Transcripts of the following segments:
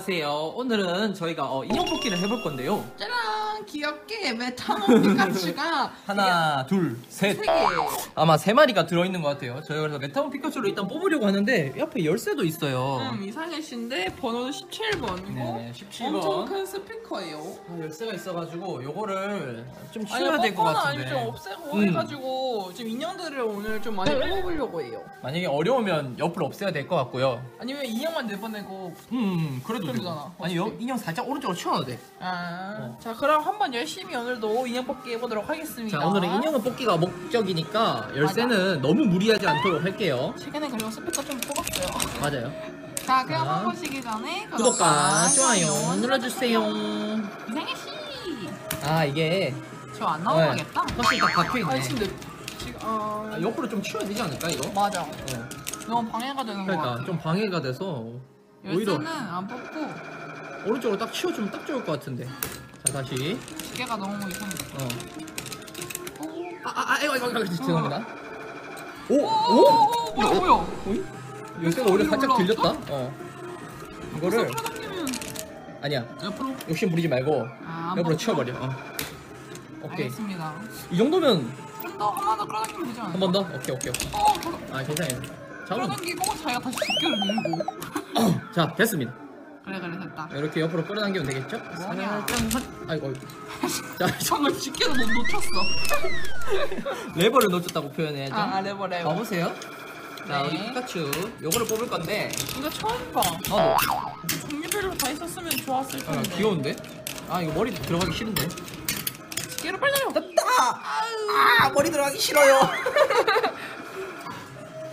안녕하세요. 오늘은 저희가 어, 인형 뽑기를 해볼 건데요. 짜란 귀엽게 메타몬 피카츄가 하나, 둘, 셋. 세 개. 아마 세 마리가 들어있는 것 같아요. 저희가 그래서 메타몬 피카츄를 일단 뽑으려고 하는데 옆에 열쇠도 있어요. 음, 이상해 씨인데 번호는 17번이고 네, 17번. 엄청 큰 스피커예요. 아, 열쇠가 있어가지고 요거를 좀 치워야 될것 뽀뽀는 같은데. 아니면 좀 없애고 음. 해가지고 지금 인형들을 오늘 좀 많이 뽑으려고 해요. 만약에 어려우면 옆을 없애야 될 것 같고요. 아니면 인형만 내보내고 음, 그래도 되고. 그러잖아. 아니, 여, 인형 살짝 오른쪽으로 치워도 돼. 아, 어. 자 그럼 한번 열심히 오늘도 인형 뽑기 해보도록 하겠습니다. 자, 오늘은 인형을 뽑기가 목적이니까 열쇠는 너무 무리하지 않도록 할게요. 최근에 그리고 스피커 좀 뽑았어요. 맞아요. 자 그럼 자. 한보시기 전에 구독과 좋아요 눌러주세요. 이상해 씨. 아, 이게 저안 네, 나오겠다. 확실히 딱 박혀있네. 아니 근데 지금 어... 아, 옆으로 좀 치워야 되지 않을까, 이거? 맞아. 어. 너무 방해가 되는 거 그러니까 같아. 좀 방해가 돼서 오히려 열쇠는 안 뽑고 오른쪽으로 딱 치워주면 딱 좋을 것 같은데. 자, 다시. 기계가 너무 이상해. 어. 오, 아, 아, 아, 이거, 이거, 이거, 죄송합니다. 오, 오, 오? 오, 뭐야 뭐야? 오이? 열쇠가 오히려 살짝 올라왔어? 들렸다. 어. 이거를 아니야. 옆으로. 욕심 부리지 말고 아, 안 옆으로? 치워버려. 어. 오케이. 알겠습니다. 이 정도면 좀더 한 번 더 끌어당기면 되지 않을까? 한번 더. 오케이, 오케이, 오케이. 어, 끌어- 아, 괜찮아요. 잠깐. 끌어당기고 자기가 다시 집게를 밀고. 자, 됐습니다. 그래 그래 됐다. 이렇게 옆으로 끌어당기면 되겠죠? 뭐냐? 한- 아이고, 아이고. 자, 방금 집게를 못 놓쳤어. 레버를 놓쳤다고 표현해야죠. 아 레버 레버. 가보세요. 자, 네. 우리 피카츄 요거를 뽑을 건데 이거 처음 봐. 나도 종류별로 다 있었으면 좋았을 아, 텐데. 귀여운데? 아 이거 머리 들어가기 싫은데 집게를 빨리 내려. 됐다! 아 머리 들어가기 싫어요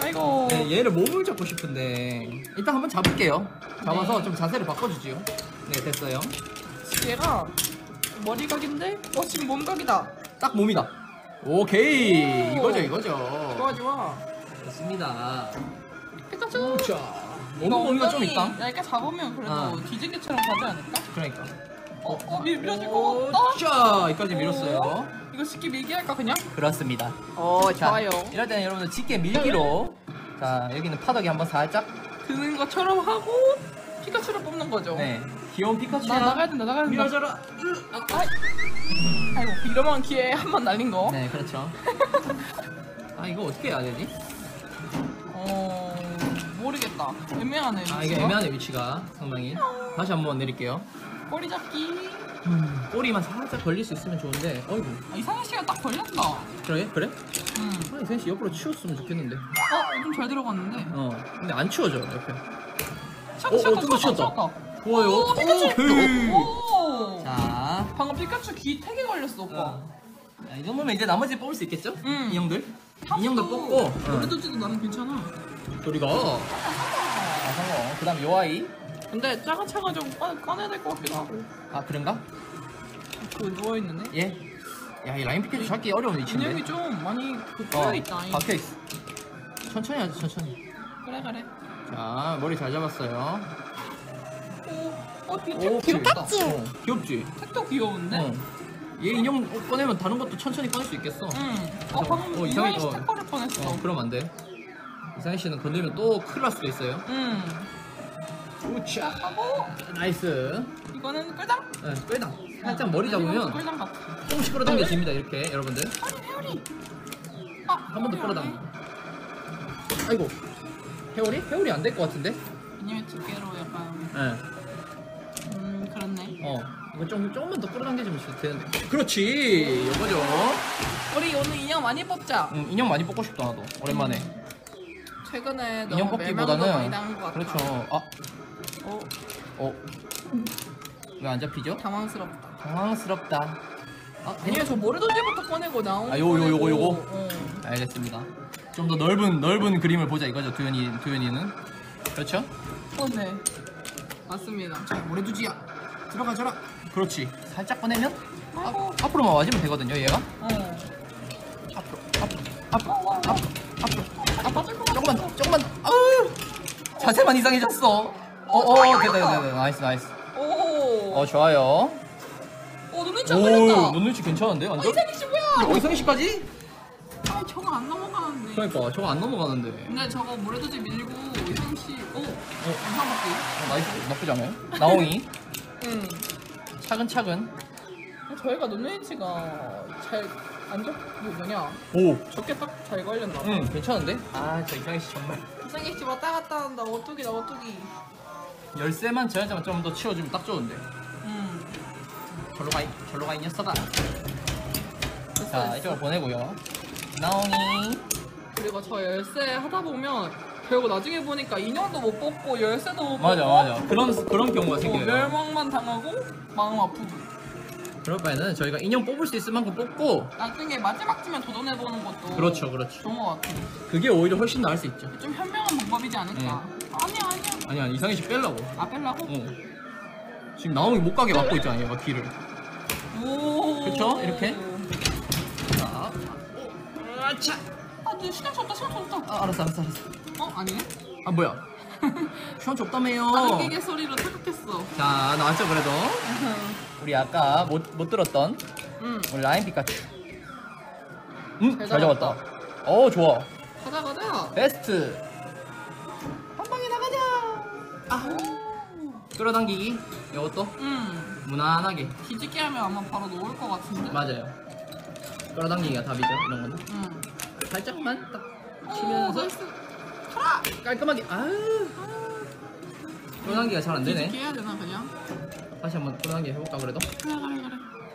아이고. 네, 얘를 몸을 잡고 싶은데 일단 한번 잡을게요 잡아서 네. 좀 자세를 바꿔주지요 네 됐어요 얘가 머리 각인데 어 지금 몸 각이다. 딱 몸이다 오케이 오. 이거죠 이거죠 좋아 좋아. 됐습니다 피카츄. 자몸 몸이가 좀 있다 얇게 잡으면 그래도 아. 뒤집개처럼 가지 않을까? 그러니까 어, 어 밀, 밀어질 것 같다. 자 여기까지 밀었어요 이거 쉽게 밀기 할까 그냥? 그렇습니다 어 자, 이럴 때는 여러분들 집게 밀기로 자 여기는 파덕이 한번 살짝 드는 것처럼 하고 피카츄를 뽑는 거죠. 네 귀여운 피카츄 나 나가야 된다 나가야 된다. 밀어줘라 아, 아이. 아이고 이러면 기회에 한번 날린 거. 네 그렇죠 아 이거 어떻게 해야 되지? 어 모르겠다. 애매하네. 아 이게. 애매하네 위치가 상당히 다시 한번 내릴게요 꼬리 잡기. 꼬리만 살짝 걸릴 수 있으면 좋은데 어이구 아, 이상해 씨가 딱 걸렸다. 그래? 그래? 음. 아 이센 씨 옆으로 치웠으면 좋겠는데 어, 좀 잘 들어갔는데. 어 근데 안 치워져 옆에 어, 치웠다, 좀더 치웠다. 좋아요 오, 피카츄. 오케이 오. 자 방금 피카츄 귀 되게 걸렸어, 오빠. 어. 자, 이 정도면 이제 나머지 뽑을 수 있겠죠? 응. 인형들 인형들 뽑고 노래도지도 나는 괜찮아. 우리가 자 성공 그 다음 요 아이 근데 작은 차가 좀 꺼, 꺼내야 될 것 같기도 하고. 아 그런가? 그 누워있는 애? 예. 야, 이 라인 피켓 잡기 어려운 위치인데. 인형이 좀 많이 그 어, 꼬여있다. 박혀 있어. 천천히 하자, 천천히. 그래, 그래. 자, 머리 잘 잡았어요. 오, 어, 이 오, 귀엽다. 어, 귀엽지? 택도 귀여운데? 어. 얘 인형 꺼내면 다른 것도 천천히 꺼낼 수 있겠어. 응. 어, 방금 어, 이상해 이상해, 씨 어. 택 걸을 뻔했어. 어, 그럼 안 돼. 이상희 씨는 건들면 또 큰일 날 수도 있어요. 응. 우차. 하고, 나이스. 이거는 끌당? 네, 끌당. 살짝 머리 잡으면 끌당 같아. 조금씩 끌어당겨집니다, 이렇게, 여러분들. 아니, 회오리. 아, 한 번 더 끌어당겨. 아이고. 회오리? 회오리 안 될 것 같은데? 인형의 두께로 약간, 네. 음, 그렇네. 어. 이거 좀, 조금만 더 끌어당겨주면 좋- 되는데. 그렇지. 이거죠. 우리 오늘 인형 많이 뽑자. 응, 인형 많이 뽑고 싶다, 나도. 오랜만에. 최근에 인형 너무 많이 뽑기보다는. 것 같아. 그렇죠. 아, 어, 어. 왜 안 잡히죠? 당황스럽다. 당황스럽다. 아, 아니면 저 모래도지부터 꺼내고 나온 아, 요, 요, 요거, 요거? 어. 알겠습니다. 좀 더 넓은 넓은 그림을 보자 이거죠, 두현이 두현이는. 그렇죠? 어, 네. 맞습니다. 자, 모래두지야. 들어가줘라. 그렇지. 살짝 꺼내면 아이고. 앞으로만 와주면 되거든요, 얘가. 어. 앞으로, 앞으로, 앞으로, 앞으로, 앞으로. 아. 조금만, 더, 조금만. 더. 아우, 자세만 이상해졌어. 어, 어, 됐다, 됐다, 됐다. 나이스, 나이스. 오. 어, 좋아요. 오, 눈을 좀 걸렸다. 눈눈치 괜찮은데, 어, 완전? 이상희 씨 뭐야? 어, 이상희 씨까지? 아, 저거 안 넘어가는데. 그러니까 저거 안 넘어가는데. 근데 저거 모래도지 밀고 이승 씨. 오, 영상 먹기. 어, 나이스 나쁘지 않아요? 나옹이 응. 차근차근 저희가 노는치가 잘안 적, 뭐 뭐냐. 오 적게 딱 잘 걸렸나. 응, 괜찮은데? 아, 저 이상희 씨 정말. 이승희 씨 왔다 갔다 한다. 오뚜기다, 오뚜기. 열쇠만 제한자만 좀더 치워주면 딱 좋은데. 응. 절로 가, 이- 절로 가, 이 녀석아. 자. 이쪽으로 보내고요. 나옹이. 그리고 저 열쇠 하다 보면 결국 나중에 보니까 인형도 못 뽑고 열쇠도 못 맞아, 뽑고 맞아. 그런, 그런 경우가 어, 생겨요. 멸망만 당하고 마음 아프고 그럴 바에는 저희가 인형 뽑을 수 있을 만큼 뽑고. 나중에 마지막쯤에 도전해보는 것도 그렇죠, 그렇죠. 좋은 것 같아 그게 오히려 훨씬 나을 수 있죠. 좀 현명한 방법이지 않을까 아니야 아니야 아니야, 이상희 씨 빼려고. 아 뺄라고? 어. 지금 나옹이 못 가게 막고 있잖아요, 얘가 뒤를. 오 그쵸? 이렇게? 자. 아차! 아너 시간 줬다 시간 줬다 아, 알았어, 알았어, 알았어. 어? 아니네? 아, 뭐야. 시간 좁다며요. 다른 기계 소리로 착각했어 자, 나왔죠, 그래도. 우리 아까 못, 못 들었던 응 우리 라인 피카츄. 음, 잘 잘 잡았다. 어, 좋아. 가자 가자 베스트. 한 방에 나가자. 아, 끌어당기기. 이것도 응 무난하게. 뒤집기 하면 아마 바로 놓을 것 같은데 맞아요. 끌어당기기가 답이죠, 이런 거는. 응 살짝만 딱 오, 치면서 나이스 가라 깔끔하게. 아유. 끌어당기가 잘안 되네. 뒤집기 해야 되나 그냥? 다시 한번 끌어당기 해볼까, 그래도? 그래 그래 그래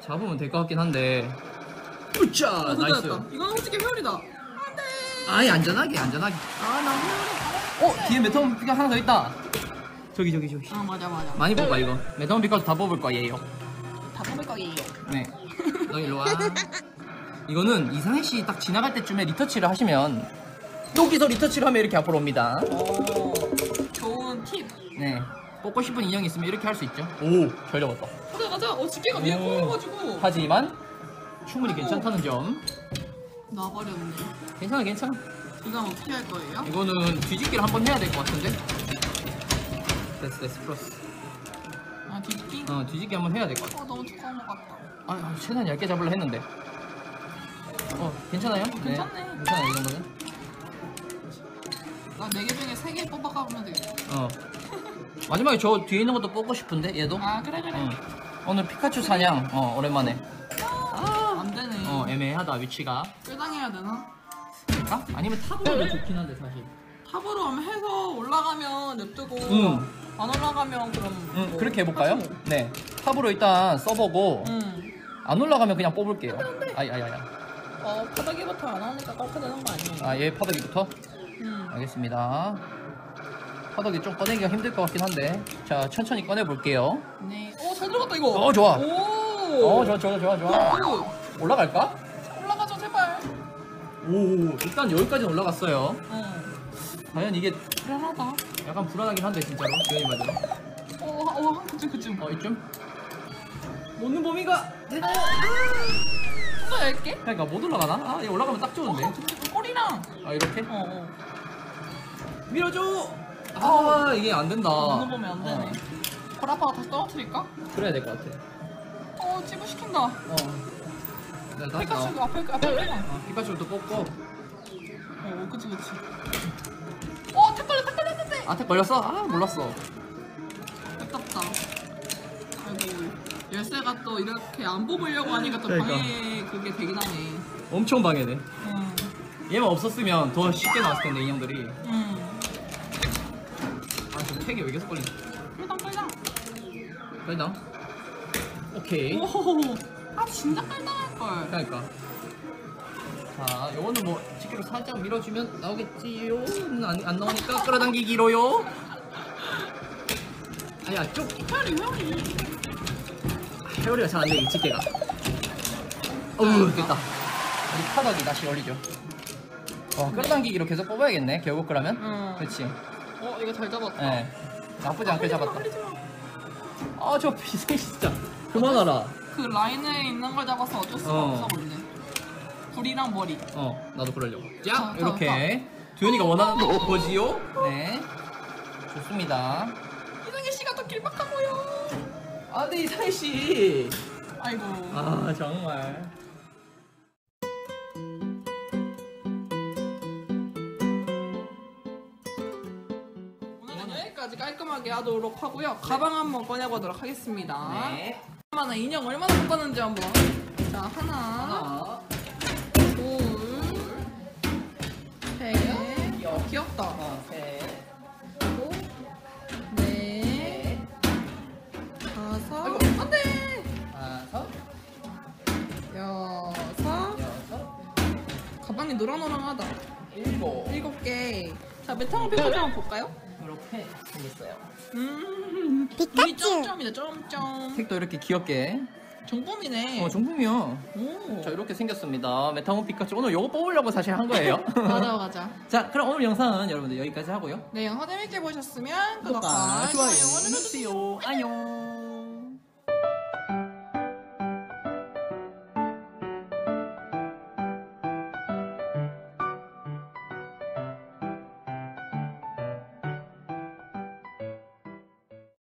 잡으면 될 것 같긴 한데. 으쌰! 아, 나이스. 됐다. 이건 솔직히 회오리다. 안돼. 아이, 안전하게, 안전하게. 아나 회오리. 어 뒤에 메타몬 피가 하나 더 있다. 저기 저기 저기. 아 맞아 맞아. 많이 뽑아 이거. 메타몬 피까지 다 뽑을 거예요. 다 뽑을 거예요. 네. 너 일로 와. 이거는 이상해 씨 딱 지나갈 때쯤에 리터치를 하시면 여기서 리터치를 하면 이렇게 앞으로 옵니다. 오 좋은 팁. 네. 뽑고 싶은 인형이 있으면 이렇게 할 수 있죠. 오, 잘 잡았다. 가자 가자. 어 집게가 위에 오. 꼬여가지고 하지만 충분히 괜찮다는 점. 나버렸네. 괜찮아, 괜찮아. 이건 어떻게 할 거예요? 이거는 뒤집기를 한번 해야 될 것 같은데. 됐어, 됐어, 플러스. 아 뒤집기? 어, 뒤집기 한번 해야 될 것 같아. 어 너무 두꺼운 것 같다. 아, 아, 최대한 얇게 잡으려 했는데. 어, 괜찮아요? 괜찮네. 괜찮아요, 이 정도면? 나 네 개 중에 세 개 뽑아가면 되겠다. 어. 마지막에 저 뒤에 있는 것도 뽑고 싶은데, 얘도? 아 그래 그래. 응. 오늘 피카츄 사냥, 어, 오랜만에. 안 되네. 어, 애매하다, 위치가. 끌당해야 되나? 아? 아니면 탑으로도 좋긴 한데, 사실. 탑으로 하면 해서 올라가면 냅두고 응. 안 올라가면 그럼 응, 뭐 그렇게 해볼까요? 하지 뭐. 네. 탑으로 일단 써보고, 응. 안 올라가면 그냥 뽑을게요. 아이, 아이, 아이. 어 바닥이부터 안 하니까 깎아야 되는 거 아니에요? 아, 얘 파덕이부터? 응. 알겠습니다. 파덕이 좀 꺼내기가 힘들 것 같긴 한데. 자, 천천히 꺼내볼게요. 네. 오, 잘 들어갔다, 이거. 어, 좋아. 오. 어, 좋아, 좋아, 좋아, 좋아. 오. 올라갈까? 올라가죠, 제발. 오, 일단 여기까지는 올라갔어요. 응. 과연 이게 불안하다. 약간 불안하긴 한데, 진짜로. 지현이 말대로. 오, 하- 오, 한 그쯤, 그쯤. 어, 이쯤? 놓는 범위가 되나요? 좀더 얇게? 그러니까 못 올라가나? 아, 얘 올라가면 딱 좋은데. 어, 근데 그 꼬리랑. 아, 이렇게? 어, 어. 밀어줘! 아, 이게 안 된다. 눈 보면 안 되네. 어, 보라파가 다시 떨어뜨릴까? 그래야 될 것 같아. 어, 찌부시킨다. 어. 네, 다시 나와. 피카츄 앞에, 앞에 빼가. 어, 피카츄도 뽑고. 어, 그치, 그치. 어. 아, 택 걸렸어? 아, 몰랐어. 아깝다. 아이고, 열쇠가 또 이렇게 안 뽑으려고 하니까 또 그러니까. 방해 그게 되긴 하네. 엄청 방해돼. 응. 얘만 없었으면 더 쉽게 나왔을 텐데, 인형들이. 응. 아, 저 택이 왜 계속 걸리지? 끌당, 끌당. 일단. 오케이. 오, 아 진짜 깔당할 걸. 그러니까. 자, 요거는 뭐 집게로 살짝 밀어주면 나오겠지요? 음, 안, 안 나오니까 끌어당기기로요. 아니야, 쭉. 회오리 회오리. 회오리가 잘 안 돼, 이 집게가. 어우, 됐다. 우리 파덕이 다시 올리죠. 와, 끌어당기기로 계속 뽑아야겠네, 결국 그러면. 응. 그렇지. 어 이거 잘 잡았다. 예. 나쁘지 않게 잡았다. 아, 저 비생 진짜. 그만하라. 그 라인에 있는 걸 잡아서 어쩔 수가 어. 없어 원래. 불이랑 머리. 어, 나도 그러려고. 자, 자, 자, 이렇게. 두현이가 원하는 거지요? 네. 좋습니다. 이승희 씨가 더 길막하고요. 아, 네, 이상희 씨. 아이고. 아, 정말. 정리까지 깔끔하게 하도록 하고요. 가방 한번 꺼내보도록 하겠습니다. 네. 얼마나 인형 얼마나 묶었는지 한번. 자 하나, 하나. 귀엽다. 어, 셋. 그리고 넷, 넷. 다섯, 아이고. 안 돼. 다섯. 여섯. 여섯. 가방이 노랑노랑하다. 일곱. 일곱 개. 자 메타모 피카츄 한번 볼까요? 이렇게 생겼어요. 음, 눈이 점점이다 점점. 색도 이렇게 귀엽게. 정품이네. 어, 정품이야. 오. 자, 이렇게 생겼습니다. 메타몬 피카츄. 오늘 요거 뽑으려고 사실 한 거예요. 맞아 맞아. 자, 그럼 오늘 영상은 여러분들 여기까지 하고요. 네 영상 재밌게 보셨으면 구독과 구독과 좋아요 좋아요 눌러주세요. 안녕.